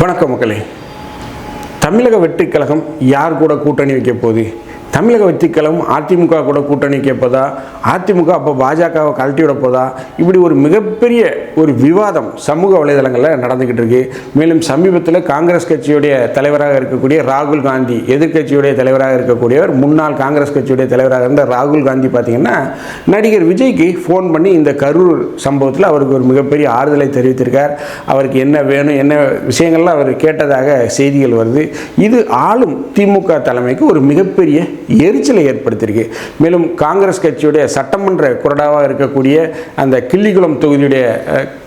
வணக்கம் மக்களே. தமிழக வெற்றிக் கழகம் யார் கூட கூட்டணி வைக்க போகுது? தமிழக வெற்றிக்கலம் அதிமுக கூட கூட்டணி கேட்பதா? அதிமுக அப்போ பாஜகவை கழட்டி விட போதா இப்படி ஒரு மிகப்பெரிய ஒரு விவாதம் சமூக வலைதளங்களில் நடந்துக்கிட்டு இருக்கு. மேலும் சமீபத்தில் காங்கிரஸ் கட்சியுடைய தலைவராக இருக்கக்கூடிய ராகுல் காந்தி எதிர்க்கட்சியுடைய தலைவராக இருக்கக்கூடியவர் முன்னாள் காங்கிரஸ் கட்சியுடைய தலைவராக இருந்த ராகுல் காந்தி பார்த்தீங்கன்னா நடிகர் விஜய்க்கு ஃபோன் பண்ணி இந்த கரூர் சம்பவத்தில் அவருக்கு ஒரு மிகப்பெரிய ஆறுதலை தெரிவித்திருக்கார். அவருக்கு என்ன வேணும் என்ன விஷயங்கள்லாம் அவர் கேட்டதாக செய்திகள் வருது. இது ஆளும் திமுக தலைமைக்கு ஒரு மிகப்பெரிய எரிச்சலை ஏற்படுத்தியிருக்கு. மேலும் காங்கிரஸ் கட்சியுடைய சட்டமன்ற குரடாவாக இருக்கக்கூடிய அந்த கிள்ளிக்குளம் தொகுதியுடைய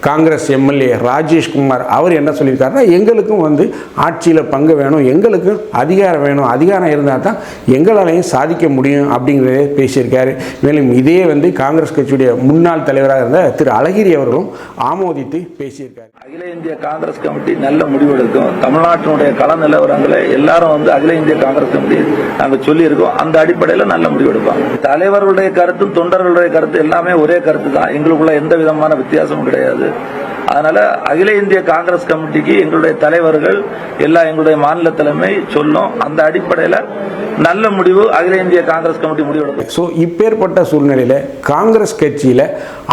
காங்கிரஸ் எம்எல்ஏ ராஜேஷ்குமார் அவர் என்ன சொல்லியிருக்காருன்னா எங்களுக்கும் வந்து ஆட்சியில் பங்கு வேணும் எங்களுக்கும் அதிகாரம் வேணும் அதிகாரம் இருந்தால் தான் எங்களாலையும் சாதிக்க முடியும் அப்படிங்கிறதே பேசியிருக்காரு. மேலும் இதே வந்து காங்கிரஸ் கட்சியுடைய முன்னாள் தலைவராக இருந்த திரு அழகிரி அவர்களும் ஆமோதித்து பேசியிருக்காரு. அகில இந்திய காங்கிரஸ் கமிட்டி நல்ல முடிவெடுக்கும். தமிழ்நாட்டினுடைய கள நிலவரங்களை எல்லாரும் வந்து அகில இந்திய காங்கிரஸ் கமிட்டி நாங்கள் சொல்லியிருக்கோம். அந்த அடிப்படையில நல்ல முடிவெடுப்பாங்க தலைவர்களுடைய கருத்தும் தொண்டர்களுடைய கருத்து எல்லாமே ஒரே கருத்து தான் எங்களுக்குள்ள எந்த விதமான வித்தியாசமும் கிடையாது. அதனால அகில இந்திய காங்கிரஸ் கமிட்டிக்கு எங்களுடைய தலைவர்கள் எல்லா எங்களுடைய மாநில தலைமை சொல்லும் அந்த அடிப்படையில் நல்ல முடிவு அகில இந்திய காங்கிரஸ் கமிட்டி முடிவெடுக்கும். ஸோ இப்பேற்பட்ட சூழ்நிலையில் காங்கிரஸ் கட்சியில்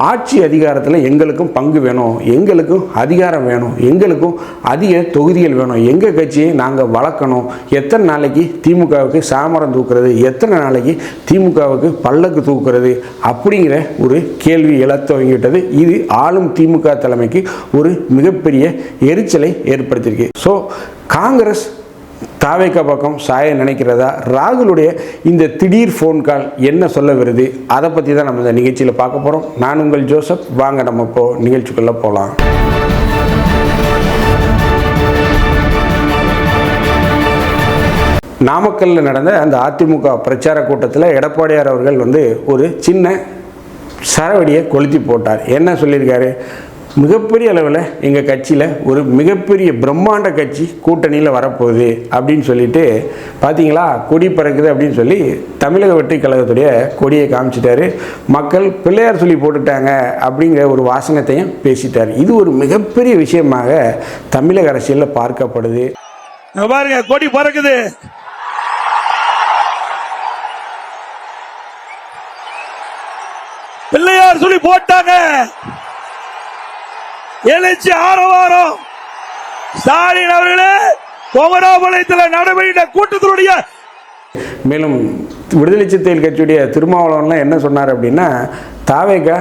ஆட்சி அதிகாரத்தில் எங்களுக்கும் பங்கு வேணும் எங்களுக்கும் அதிகாரம் வேணும் எங்களுக்கும் அதிக தொகுதிகள் வேணும். எங்கள் கட்சியை நாங்கள் வளர்க்கணும் எத்தனை நாளைக்கு திமுகவுக்கு சாமரம் தூக்குறது எத்தனை நாளைக்கு திமுகவுக்கு பல்லக்கு தூக்குறது அப்படிங்கிற ஒரு கேள்வி எழத் துவங்கிவிட்டது இது ஆளும் திமுக தலைமைக்கு ஒரு மிகப்பெரிய எரிச்சலை ஏற்படுத்தியிருக்கு. ஸோ காங்கிரஸ் தாவேக்கா பக்கம் சாய நினைக்கிறதா? ராகுலுடைய இந்த திடீர் ஃபோன் கால் என்ன சொல்ல வருது? அதை பற்றி தான் நம்ம இந்த நிகழ்ச்சியில் பார்க்க போகிறோம் நான் உங்கள் ஜோசப். வாங்க நம்ம இப்போ நிகழ்ச்சிக்குள்ளே போகலாம் நாமக்கல்ல நடந்த அந்த அதிமுக பிரச்சார கூட்டத்தில் எடப்பாடியார் அவர்கள் வந்து ஒரு சின்ன சரவடியை கொளுத்தி போட்டார். என்ன சொல்லியிருக்காரு? மிகப்பெரிய அளவில் எங்கள் கட்சியில் ஒரு மிகப்பெரிய பிரம்மாண்ட கட்சி கூட்டணியில் வரப்போகுது அப்படின்னு சொல்லிட்டு பார்த்தீங்களா கொடி பறக்குது அப்படின்னு சொல்லி தமிழக வெற்றி கழகத்துடைய கொடியை காமிச்சிட்டாரு. மக்கள் பிள்ளையார் சொல்லி போட்டுட்டாங்க அப்படிங்கிற ஒரு வாசனத்தையும் பேசிட்டார். இது ஒரு மிகப்பெரிய விஷயமாக தமிழக அரசியலில் பார்க்கப்படுது. பாருங்க கொடி பறக்குது. பிள்ளையார் சொல்லி போட்டாங்க. எழுச்சி ஆரவாரம். ஸ்டாலின் அவர்களே கோமராபாளையத்தில் நடைபெற்ற கூட்டத்தினுடைய மேலும் விடுதலை சித்தையில் கட்சியுடைய திருமாவளவன்லாம் என்ன சொன்னார் அப்படின்னா தாவேகா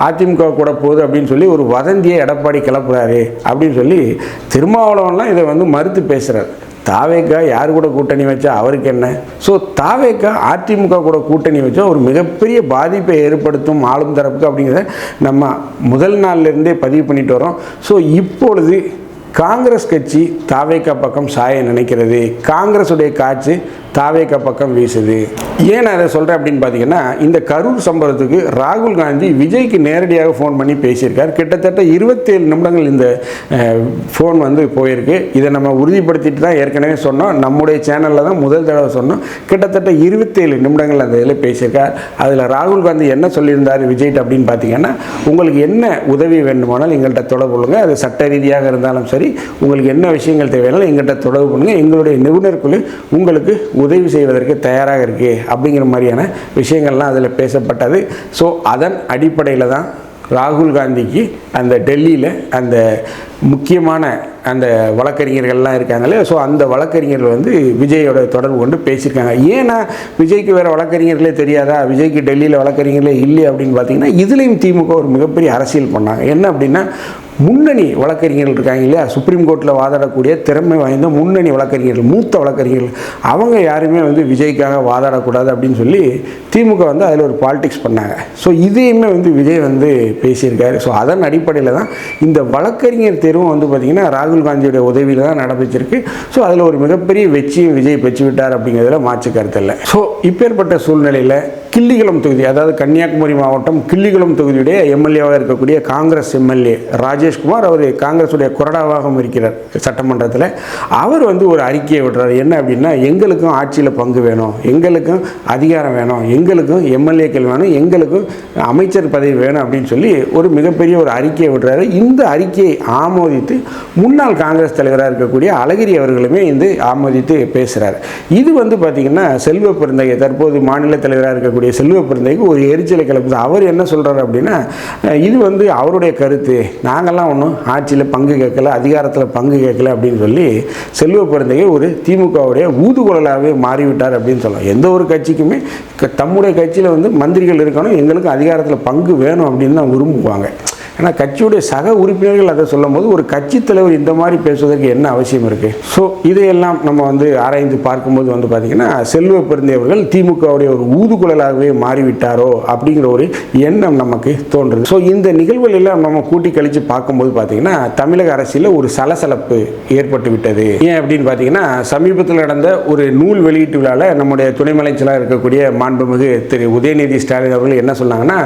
அதிமுக கூட போகுது அப்படின்னு சொல்லி ஒரு வதந்தியை எடப்பாடி கிளப்புறாரு அப்படின்னு சொல்லி திருமாவளவன்லாம் இதை வந்து மறுத்து பேசுகிறார் தாவேக்கா யார் கூட கூட்டணி வச்சா அவருக்கு என்ன? ஸோ தாவேக்கா அதிமுக கூட கூட்டணி வச்சா ஒரு மிகப்பெரிய பாதிப்பை ஏற்படுத்தும் ஆளும் தரப்புக்கு அப்படிங்கிறத நம்ம முதல் நாள்ல இருந்தே பதிவு பண்ணிட்டு வரோம். ஸோ இப்பொழுது காங்கிரஸ் கட்சி தாவேக்கா பக்கம் சாய நினைக்கிறது. காங்கிரஸுடைய காட்சி தாவேக்க பக்கம் வீசுது. ஏன் நான் அதை சொல்கிறேன் அப்படின்னு பார்த்தீங்கன்னா இந்த கரூர் சம்பவத்துக்கு ராகுல் காந்தி விஜய்க்கு நேரடியாக ஃபோன் பண்ணி பேசியிருக்கார். கிட்டத்தட்ட இருபத்தேழு நிமிடங்கள் இந்த ஃபோன் வந்து போயிருக்கு. இதை நம்ம உறுதிப்படுத்திட்டு தான் ஏற்கனவே சொன்னோம். நம்முடைய சேனலில் தான் முதல் தடவை சொன்னோம். கிட்டத்தட்ட இருபத்தேழு நிமிடங்கள் அந்த இதில் பேசியிருக்கார். அதில் ராகுல் காந்தி என்ன சொல்லியிருந்தார் விஜய்ட்டு அப்படின்னு பார்த்தீங்கன்னா உங்களுக்கு என்ன உதவி வேண்டுமானால் எங்கள்கிட்ட தொடர்பு கொள்ளுங்கள் அது சட்ட ரீதியாக இருந்தாலும் சரி உங்களுக்கு என்ன விஷயங்கள் தேவையானாலும் எங்கள்கிட்ட தொடர்பு பண்ணுங்கள் எங்களுடைய நிபுணர் குழு உங்களுக்கு உதவி செய்வதற்கு தயாராக இருக்குது அப்படிங்கிற மாதிரியான விஷயங்கள்லாம் அதில் பேசப்பட்டது. ஸோ அதன் அடிப்படையில் தான் ராகுல் காந்திக்கு அந்த டெல்லியில் அந்த முக்கியமான அந்த வழக்கறிஞர்கள்லாம் இருக்காங்களே ஸோ அந்த வழக்கறிஞர்கள் வந்து விஜயோட தொடர்பு கொண்டு பேசியிருக்காங்க. ஏன்னா விஜய்க்கு வேறு வழக்கறிஞர்களே தெரியாதா? விஜய்க்கு டெல்லியில் வழக்கறிஞர்களே இல்லை அப்படின்னு பார்த்தீங்கன்னா இதுலேயும் திமுக ஒரு மிகப்பெரிய அரசியல் பண்ணாங்க. என்ன அப்படின்னா முன்னணி வழக்கறிஞர்கள் இருக்காங்க இல்லையா? சுப்ரீம் கோர்ட்டில் வாதாடக்கூடிய திறமை வாய்ந்த முன்னணி வழக்கறிஞர்கள் மூத்த வழக்கறிஞர்கள். அவங்க யாருமே வந்து விஜய்க்காக வாதாடக்கூடாது அப்படின்னு சொல்லி திமுக வந்து அதில் ஒரு பாலிடிக்ஸ் பண்ணாங்க. ஸோ இதையுமே வந்து விஜய் வந்து பேசியிருக்காரு. ஸோ அதன் அடிப்படையில் தான் இந்த வழக்கறிஞர் தேர்வும் வந்து பார்த்திங்கன்னா ராகுல் காந்தியோட உதவியில் தான் நடந்துச்சிருக்கு ஸோ அதில் ஒரு மிகப்பெரிய வெற்றியும் விஜய் பெற்று விட்டார் அப்படிங்கிறதுல மாற்று கருத்து இல்லை. ஸோ இப்பேற்பட்ட சூழ்நிலையில் கிள்ளிகுளம் தொகுதி அதாவது கன்னியாகுமரி மாவட்டம் கிள்ளிகுளம் தொகுதியுடைய எம்எல்ஏவாக இருக்கக்கூடிய காங்கிரஸ் எம்எல்ஏ ராஜேஷ்குமார் அவர் காங்கிரஸுடைய கொறடாவாகவும் இருக்கிறார் சட்டமன்றத்தில். அவர் வந்து ஒரு அறிக்கையை விடுறாரு. என்ன அப்படின்னா எங்களுக்கும் ஆட்சியில் பங்கு வேணும் எங்களுக்கும் அதிகாரம் வேணும் எங்களுக்கும் எம்எல்ஏக்கள் வேணும் எங்களுக்கும் அமைச்சர் பதவி வேணும் அப்படின்னு சொல்லி ஒரு மிகப்பெரிய ஒரு அறிக்கையை விடுறாரு. இந்த அறிக்கையை ஆமோதித்து முன்னாள் காங்கிரஸ் தலைவராக இருக்கக்கூடிய அழகிரி அவர்களுமே இந்த ஆமோதித்து பேசுகிறார் இது வந்து பார்த்திங்கன்னா செல்வ பெருந்தகை தற்போது மாநில தலைவராக இருக்கக்கூடிய செல்வ பிறந்தைக்கு ஒரு எரிச்சலை கிளப்புது. அவர் என்ன சொல்கிறார் அப்படின்னா இது வந்து அவருடைய கருத்து. நாங்கள்லாம் ஒன்றும் ஆட்சியில் பங்கு கேட்கல அதிகாரத்தில் பங்கு கேட்கல அப்படின்னு சொல்லி செல்வ பெருந்தகை ஒரு திமுகவுடைய ஊதுகுழலாகவே மாறிவிட்டார் அப்படின்னு சொல்லலாம். எந்த ஒரு கட்சிக்குமே க- தம்முடைய கட்சியில் வந்து மந்திரிகள் இருக்கணும் எங்களுக்கு அதிகாரத்தில் பங்கு வேணும் அப்படின்னு தான் விரும்புவாங்க. ஏன்னா கட்சியுடைய சக உறுப்பினர்கள் அதை சொல்லும் போது ஒரு கட்சி தலைவர் இந்த மாதிரி பேசுவதற்கு என்ன அவசியம் இருக்குது ஸோ இதையெல்லாம் நம்ம வந்து ஆராய்ந்து பார்க்கும்போது வந்து பார்த்திங்கன்னா செல்வ பெருந்தேவர்கள் திமுகவுடைய ஒரு ஊதுகுழலாகவே மாறிவிட்டாரோ அப்படிங்கிற ஒரு எண்ணம் நமக்கு தோன்றுது. ஸோ இந்த நிகழ்வுகள் எல்லாம் நம்ம கூட்டி கழித்து பார்க்கும்போது பார்த்திங்கன்னா தமிழக அரசியலில் ஒரு சலசலப்பு ஏற்பட்டு விட்டது. ஏன் அப்படின்னு பார்த்தீங்கன்னா சமீபத்தில் நடந்த ஒரு நூல் வெளியீட்டு விழாவில் நம்முடைய துணைமலைச்சலாக இருக்கக்கூடிய மாண்புமிகு திரு உதயநிதி ஸ்டாலின் அவர்கள் என்ன சொன்னாங்கன்னா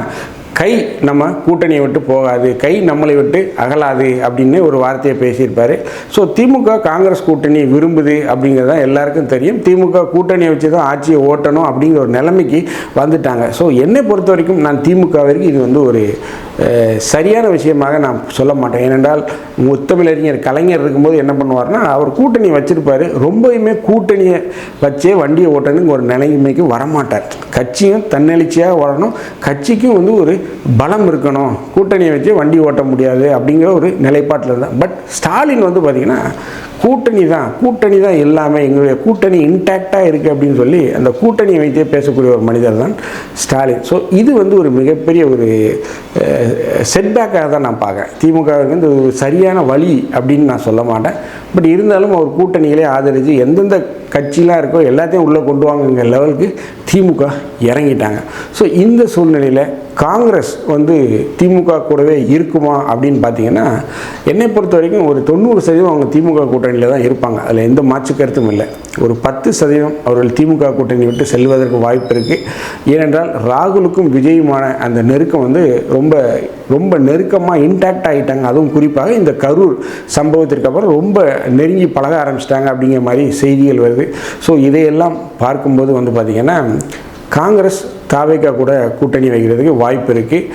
கை நம்ம கூட்டணியை விட்டு போகாது கை நம்மளை விட்டு அகலாது அப்படின்னு ஒரு வார்த்தையை பேசியிருப்பார். ஸோ திமுக காங்கிரஸ் கூட்டணி விரும்புது அப்படிங்கிறது தான் எல்லாருக்கும் தெரியும். திமுக கூட்டணியை வச்சு தான் ஆட்சியை ஓட்டணும் அப்படிங்கிற ஒரு நிலைமைக்கு வந்துட்டாங்க. ஸோ என்னை பொறுத்த வரைக்கும் நான் திமுக வரைக்கும் இது வந்து ஒரு சரியான விஷயமாக நான் சொல்ல மாட்டேன். ஏனென்றால் முத்தமிழறிஞர் கலைஞர் இருக்கும்போது என்ன பண்ணுவார்னா அவர் கூட்டணி வச்சுருப்பார். ரொம்பவுமே கூட்டணியை வச்சே வண்டியை ஓட்டணுங்க ஒரு நிலைமைக்கு வரமாட்டார். கட்சியும் தன்னெழுச்சியாக ஓடணும். கட்சிக்கும் வந்து ஒரு பலம் இருக்கணும் கூட்டணியை வச்சு வண்டி ஓட்ட முடியாது அப்படிங்கிற ஒரு நிலைப்பாட்டில் இருந்தால் பட் ஸ்டாலின் வந்து பார்த்திங்கன்னா கூட்டணி தான் கூட்டணி தான் எல்லாமே எங்களுடைய கூட்டணி இன்டாக்டாக இருக்குது அப்படின்னு சொல்லி அந்த கூட்டணியை வைத்தே பேசக்கூடிய ஒரு மனிதர் தான் ஸ்டாலின். ஸோ இது வந்து ஒரு மிகப்பெரிய ஒரு செட்பேக்காக தான் நான் பார்க்குறேன். திமுகவுக்கு வந்து ஒரு சரியான வழி அப்படின்னு நான் சொல்ல மாட்டேன். பட் இருந்தாலும் அவர் கூட்டணிகளே ஆதரித்து எந்தெந்த கட்சிலாம் இருக்கோ எல்லாத்தையும் உள்ளே கொண்டு வாங்குங்கிற லெவலுக்கு திமுக இறங்கிட்டாங்க. ஸோ இந்த சூழ்நிலையில் காங்கிரஸ் வந்து திமுக கூடவே இருக்குமா அப்படின்னு பார்த்தீங்கன்னா என்னை பொறுத்த வரைக்கும் ஒரு தொண்ணூறு சதவீதம் அவங்க திமுக கூட்டணியில் தான் இருப்பாங்க. அதில் எந்த மாற்று கருத்தும் இல்லை. ஒரு பத்து சதவீதம் அவர்கள் திமுக கூட்டணி விட்டு செல்வதற்கு வாய்ப்பு இருக்குது ஏனென்றால் ராகுலுக்கும் விஜயுமான அந்த நெருக்கம் வந்து ரொம்ப ரொம்ப நெருக்கமாக இன்டாக்ட் ஆகிட்டாங்க அதுவும் குறிப்பாக இந்த கரூர் சம்பவத்திற்கு அப்புறம் ரொம்ப நெருங்கி பழக ஆரம்பிச்சிட்டாங்க அப்படிங்கிற மாதிரி செய்திகள் வருது. ஸோ இதையெல்லாம் பார்க்கும்போது வந்து பார்த்திங்கன்னா காங்கிரஸ் தாவேக்கா கூட கூட்டணி வைக்கிறதுக்கு வாய்ப்பு இருக்குது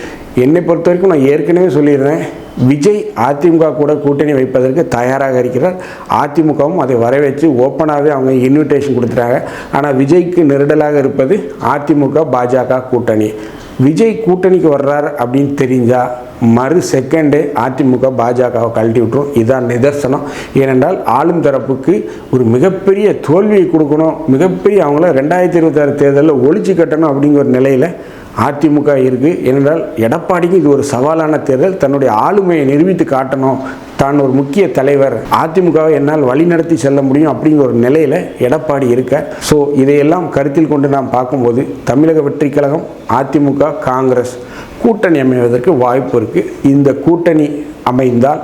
என்னை பொறுத்த வரைக்கும் நான் ஏற்கனவே சொல்லியிருந்தேன் விஜய் அதிமுக கூட கூட்டணி வைப்பதற்கு தயாராக இருக்கிறார். அதிமுகவும் அதை வரவேற்று ஓப்பனாகவே அவங்க இன்விடேஷன் கொடுத்துட்டாங்க. ஆனால் விஜய்க்கு நெருடலாக இருப்பது அதிமுக பாஜக கூட்டணி. விஜய் கூட்டணிக்கு வர்றார் அப்படின்னு தெரிஞ்சால் மறு செகண்டே அதிமுக பாஜகவை கழட்டி விட்டுரும். இதான் நிதர்சனம். ஏனென்றால் ஆளும் தரப்புக்கு ஒரு மிகப்பெரிய தோல்வியை கொடுக்கணும். மிகப்பெரிய அவங்கள ரெண்டாயிரத்தி இருபத்தாறு தேர்தலில் ஒழிச்சு கட்டணும் அப்படிங்கிற ஒரு நிலையில் அதிமுக இருக்குது ஏனென்றால் எடப்பாடிக்கு இது ஒரு சவாலான தேர்தல். தன்னுடைய ஆளுமையை நிரூபித்து காட்டணும். தான் ஒரு முக்கிய தலைவர். அதிமுகவை என்னால் வழிநடத்தி செல்ல முடியும் அப்படிங்கிற ஒரு நிலையில் எடப்பாடி இருக்க. ஸோ இதையெல்லாம் கருத்தில் கொண்டு நாம் பார்க்கும்போது தமிழக வெற்றி கழகம் அதிமுக காங்கிரஸ் கூட்டணி அமைவதற்கு வாய்ப்பு இருக்குது இந்த கூட்டணி அமைந்தால்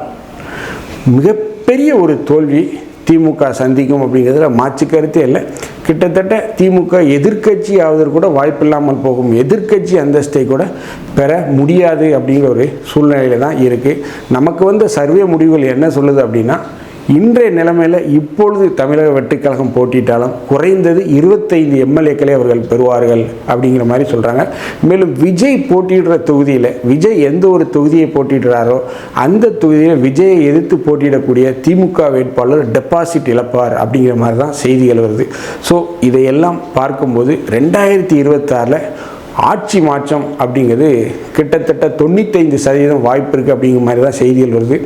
மிகப்பெரிய ஒரு தோல்வி திமுக சந்திக்கும் அப்படிங்கிறதுல மாற்று கருத்தே இல்லை. கிட்டத்தட்ட திமுக எதிர்கட்சி ஆவதற்கு கூட வாய்ப்பில்லாமல் போகும் எதிர்க்கட்சி அந்தஸ்தை கூட பெற முடியாது அப்படிங்கிற ஒரு சூழ்நிலையில் தான் இருக்குது நமக்கு வந்த சர்வே முடிவுகள் என்ன சொல்லுது அப்படின்னா இன்றைய நிலைமையில் இப்பொழுது தமிழக வெட்டுக்கழகம் போட்டியிட்டாலும் குறைந்தது இருபத்தைந்து எம்எல்ஏக்களே அவர்கள் பெறுவார்கள் அப்படிங்கிற மாதிரி சொல்கிறாங்க மேலும் விஜய் போட்டியிடுற தொகுதியில் விஜய் எந்த ஒரு தொகுதியை போட்டிடுறாரோ அந்த தொகுதியில் விஜயை எதிர்த்து போட்டியிடக்கூடிய திமுக வேட்பாளர் டெபாசிட் இழப்பார் அப்படிங்கிற மாதிரி தான் செய்திகள் வருது. ஸோ இதையெல்லாம் பார்க்கும்போது ரெண்டாயிரத்தி இருபத்தாறில் ஆட்சி மாற்றம் அப்படிங்கிறது கிட்டத்தட்ட தொண்ணூத்தைந்து சதவீதம் வாய்ப்பு இருக்குது அப்படிங்கிற மாதிரி தான் செய்திகள் வருது.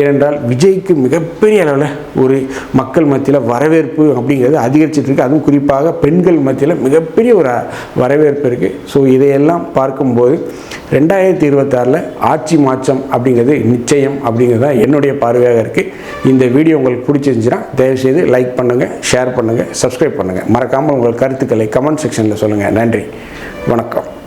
ஏனென்றால் விஜய்க்கு மிகப்பெரிய அளவில் ஒரு மக்கள் மத்தியில் வரவேற்பு அப்படிங்கிறது அதிகரிச்சுட்டு இருக்கு. அதுவும் குறிப்பாக பெண்கள் மத்தியில் மிகப்பெரிய ஒரு வரவேற்பு இருக்குது ஸோ இதையெல்லாம் பார்க்கும்போது ரெண்டாயிரத்தி இருபத்தாறில் ஆட்சி மாற்றம் அப்படிங்கிறது நிச்சயம் அப்படிங்கிறது தான் என்னுடைய பார்வையாக இருக்குது இந்த வீடியோ உங்களுக்கு பிடிச்சிருந்துச்சுன்னா தயவுசெய்து லைக் பண்ணுங்கள் ஷேர் பண்ணுங்கள் சப்ஸ்கிரைப் பண்ணுங்கள் மறக்காமல் உங்கள் கருத்துக்களை கமெண்ட் செக்ஷனில் சொல்லுங்கள் நன்றி. வணக்கம்.